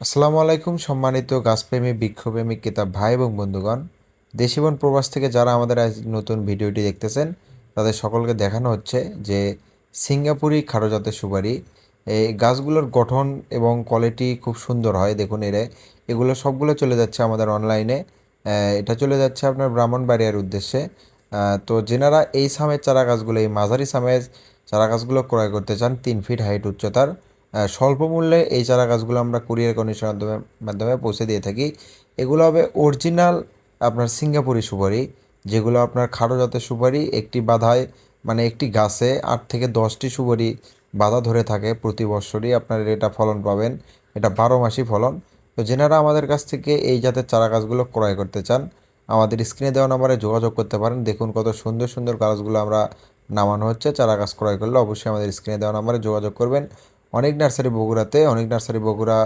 আসসালামু আলাইকুম, সম্মানিত গাছপ্রেমী বৃক্ষপ্রেমী কিতাব ভাই এবং বন্ধুগণ। দেশ এবং প্রবাস থেকে যারা আমাদের আজ নতুন ভিডিওটি দেখতেছেন, তাদের সকলকে দেখানো হচ্ছে যে সিঙ্গাপুরি খাটো জাতের সুপারি এই গাছগুলোর গঠন এবং কোয়ালিটি খুব সুন্দর হয়, দেখুন এরে। এগুলো সবগুলো চলে যাচ্ছে আমাদের অনলাইনে এটা চলে যাচ্ছে আপনার ব্রাহ্মণবাড়িয়ার উদ্দেশ্যে। তো যেনারা এই সামের চারা গাছগুলো এই মাঝারি সামের চারা গাছগুলো ক্রয় করতে চান, তিন ফিট হাইট উচ্চতার স্বল্প মূল্যে এই চারা গাছগুলো আমরা কুরিয়ার কন্ডিশনের মাধ্যমে মাধ্যমে পৌঁছে দিয়ে থাকি। এগুলো হবে অরিজিনাল আপনার সিঙ্গাপুরি সুপারি, যেগুলো আপনার খাটো জাতের সুপারি, একটি বাধায় মানে একটি গাছে আট থেকে দশটি সুপারি বাধা ধরে থাকে প্রতি বছরই আপনার এটা ফলন পাবেন, এটা বারো মাসই ফলন। তো যেনারা আমাদের কাছ থেকে এই জাতের চারা গাছগুলো ক্রয় করতে চান, আমাদের স্ক্রিনে দেওয়া নাম্বারে যোগাযোগ করতে পারেন। দেখুন কত সুন্দর সুন্দর গাছগুলো আমরা নামানো হচ্ছে, চারা গাছ ক্রয় করলে অবশ্যই আমাদের স্ক্রিনে দেওয়া নাম্বারে যোগাযোগ করবেন। অনেক নার্সারি বগুড়াতে অনেক নার্সারি বগুড়া